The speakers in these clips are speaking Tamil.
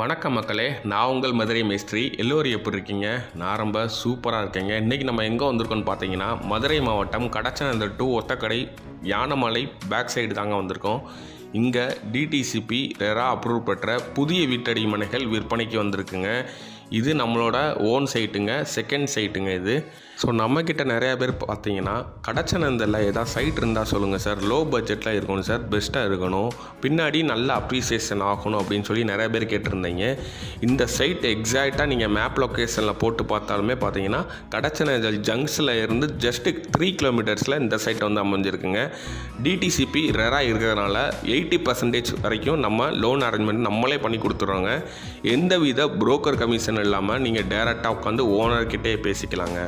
வணக்கம் மக்களே நான் உங்கள் மதுரை மேஸ்திரி. எல்லோரும் எப்படி இருக்கீங்க? நான் ரொம்ப சூப்பராக இருக்கேங்க. இன்றைக்கி நம்ம எங்கே வந்திருக்கோம்னு பார்த்தீங்கன்னா மதுரை மாவட்டம் Kadachanendal to Othakadai Yanamalai back side தாங்க வந்திருக்கோம். இங்கே டிடிசிபி ரெரா அப்ரூவ் பெற்ற புதிய வீட்டடி மனைகள் விற்பனைக்கு வந்திருக்குங்க. இது நம்மளோட ஓன் சைட்டுங்க செகண்ட் சைட்டுங்க இது. ஸோ நம்மக்கிட்ட நிறையா பேர் பார்த்தீங்கன்னா கடச்சனந்தில் ஏதாவது சைட் இருந்தால் சொல்லுங்கள் சார். லோ பட்ஜெட்டில் இருக்கணும் சார் பெஸ்ட்டாக இருக்கணும். பின்னாடி நல்ல அப்ரிசியேஷன் ஆகணும் அப்படின்னு சொல்லி நிறைய பேர் கேட்டிருந்தீங்க. இந்த சைட் எக்ஸாக்டாக நீங்கள் மேப் லொக்கேஷனில் போட்டு பார்த்தாலுமே பார்த்தீங்கன்னா கடச்சனந்தல் ஜங்ஸில் இருந்து ஜஸ்ட்டு த்ரீ கிலோமீட்டர்ஸில் இந்த சைட் வந்து அமைஞ்சிருக்குங்க. டிடிசிபி ரெரா இருக்கிறதுனால எயிட்டி பர்சன்டேஜ் வரைக்கும் நம்ம லோன் அரேஞ்ச்மெண்ட் நம்மளே பண்ணி கொடுத்துட்றோங்க. எந்தவித புரோக்கர் கமிஷன் இல்லாமல் நீங்கள் டேரெக்டாக உட்காந்து ஓனர்கிட்டே பேசிக்கலாங்க.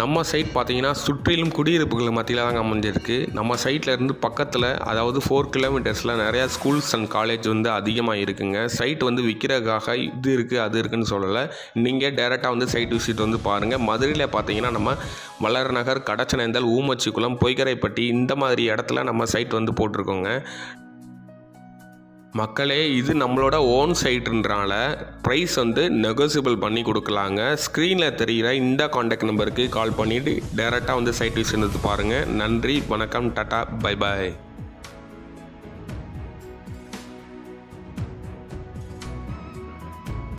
நம்ம சைட் பார்த்தீங்கன்னா சுற்றிலும் குடியிருப்புகள் மத்தியில் தாங்க அமைஞ்சிருக்கு. நம்ம சைட்டில் இருந்து பக்கத்தில் அதாவது ஃபோர் கிலோமீட்டர்ஸில் நிறையா ஸ்கூல்ஸ் அண்ட் காலேஜ் வந்து அதிகமாக இருக்குங்க. சைட் வந்து விற்கிறதுக்காக இது இருக்குது அது இருக்குன்னு சொல்லலை. நீங்கள் டேரெக்டாக வந்து சைட் விசிட் வந்து பாருங்கள் மதுரையில் பார்த்தீங்கன்னா நம்ம மலர் நகர் கடச்சனேந்தல் ஊமச்சிக்குளம் பொய்கரைப்பட்டி இந்த மாதிரி இடத்துல நம்ம சைட் வந்து போட்டிருக்கோங்க. மக்களே இது நம்மளோட ஓன் சைட்டுன்றனால ப்ரைஸ் வந்து நெகோசியபிள் பண்ணி கொடுக்கலாங்க. ஸ்க்ரீனில் தெரிகிற இந்த காண்டாக்ட் நம்பருக்கு கால் பண்ணிவிட்டு டேரெக்டாக வந்து சைட் விசிட் பாருங்கள் நன்றி வணக்கம் டாட்டா பை பாய்